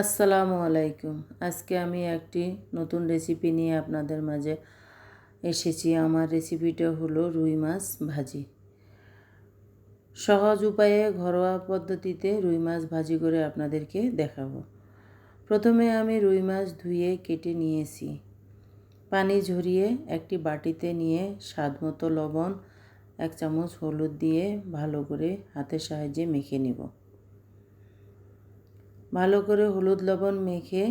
আসসালামু আলাইকুম। আজকে আমি একটি নতুন রেসিপি নিয়ে আপনাদের মাঝে এসেছি। আমার রেসিপিটা হলো রুই মাছ ভাজি। সহজ উপায়ে, ঘরোয়া পদ্ধতিতে রুই মাছ ভাজি করে আপনাদেরকে দেখাবো। প্রথমে আমি রুই মাছ ধুয়ে কেটে নিয়েছি। পানি ঝরিয়ে একটি বাটিতে নিয়ে স্বাদ মতো লবণ, এক চামচ হলুদ দিয়ে ভালো করে হাতের সাহায্যে মেখে নেব। ভালো করে হলুদ লবণ মেখে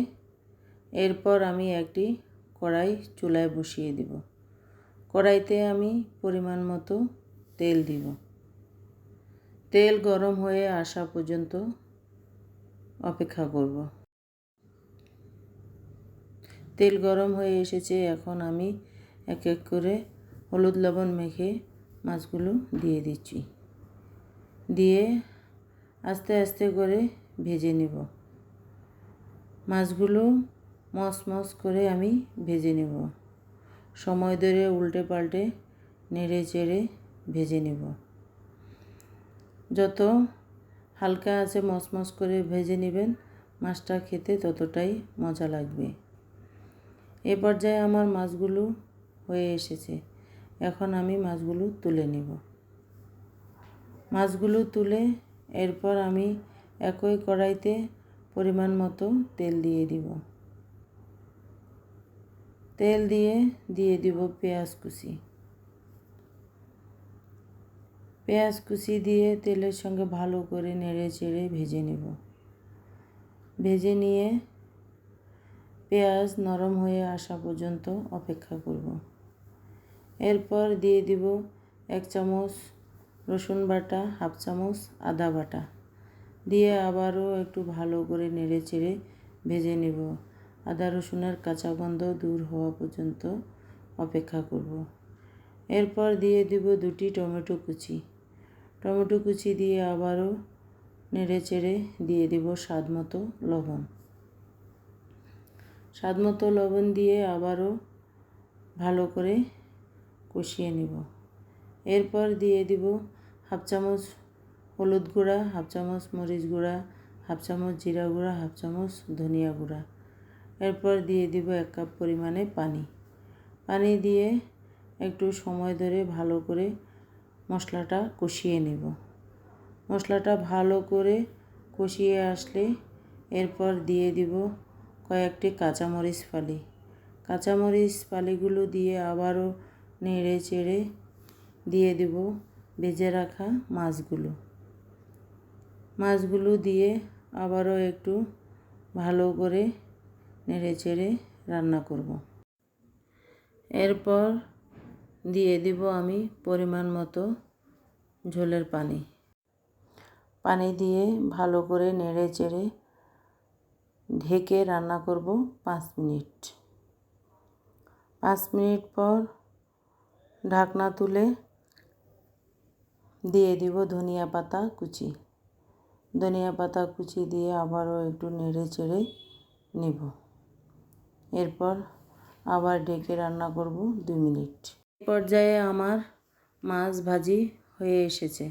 এরপর আমি একটি কড়াই চুলায় বসিয়ে দিব। কড়াইতে আমি পরিমাণ মতো তেল দিব। তেল গরম হয়ে আসা পর্যন্ত অপেক্ষা করব। তেল গরম হয়ে এসেছে, এখন আমি এক এক করে হলুদ লবণ মেখে মাছগুলো দিয়ে দিচ্ছি। দিয়ে আস্তে আস্তে করে ভেজে নেব। মাছগুলো মস মস করে আমি ভেজে নেব। সময় ধরে উল্টে পাল্টে নেড়ে চেড়ে ভেজে নেব। যত হালকা আছে মসমস করে ভেজে নেবেন, মাছটা খেতে ততটাই মজা লাগবে। এ পর্যায়ে আমার মাছগুলো হয়ে এসেছে। এখন আমি মাছগুলো তুলে নেব। মাছগুলো তুলে এরপর আমি একই কড়াইতে পরিমাণ মতো তেল দিয়ে দিব। তেল দিয়ে দিয়ে দিব পেঁয়াজ কুচি। পেঁয়াজ কুচি দিয়ে তেলের সঙ্গে ভালো করে নেড়ে চেড়ে ভেজে নেব। ভেজে নিয়ে পেঁয়াজ নরম হয়ে আসা পর্যন্ত অপেক্ষা করব। এরপর দিয়ে দিব এক চামচ রসুন বাটা, হাফ চামচ আদা বাটা। দিয়ে আবারও একটু ভালো করে নেড়ে চেড়ে ভেজে নেব। আদা রসুনের কাঁচা গন্ধ দূর হওয়া পর্যন্ত অপেক্ষা করব। এরপর দিয়ে দিব দুটি টমেটো কুচি। টমেটো কুচি দিয়ে আবারও নেড়ে চেড়ে দিয়ে দিব স্বাদ মতো লবণ। স্বাদ মতো লবণ দিয়ে আবারও ভালো করে কষিয়ে নেব। এরপর দিয়ে দিব হাফ চামচ হলুদ গুঁড়া, হাফ চামচ মরিচ গুঁড়া, হাফ চামচ জিরা গুঁড়া, হাফ চামচ ধনিয়া গুঁড়া। এরপর দিয়ে দিব এক কাপ পরিমাণে পানি। পানি দিয়ে একটু সময় ধরে ভালো করে মশলাটা কষিয়ে নেব। মশলাটা ভালো করে কষিয়ে আসলে এরপর দিয়ে দিব কয়েকটি কাঁচামরিচ ফালি। কাঁচামরিচ ফালিগুলো দিয়ে আবারও নেড়ে চেড়ে দিয়ে দেব ভেজে রাখা মাছগুলো। মাছগুলো দিয়ে আবারও একটু ভালো করে নেড়ে চেড়ে রান্না করব। এরপর দিয়ে দিব আমি পরিমাণ মতো ঝোলের পানি। পানি দিয়ে ভালো করে নেড়ে চেড়ে ঢেকে রান্না করব পাঁচ মিনিট। পাঁচ মিনিট পর ঢাকনা তুলে দিয়ে দিব ধনিয়া পাতা কুচি। ধনিয়া পাতা কুচি দিয়ে আবারও একটু নেড়ে চেড়ে নেব। এরপর আবার ডেকে রান্না করব দুই মিনিট। পর্যায়ে আমার মাছ ভাজি হয়ে এসেছে।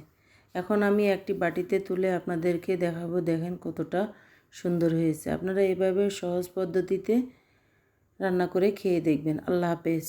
এখন আমি একটি বাটিতে তুলে আপনাদেরকে দেখাবো, দেখেন কতটা সুন্দর হয়েছে। আপনারা এভাবে সহজ পদ্ধতিতে রান্না করে খেয়ে দেখবেন। আল্লাহ হাফেজ।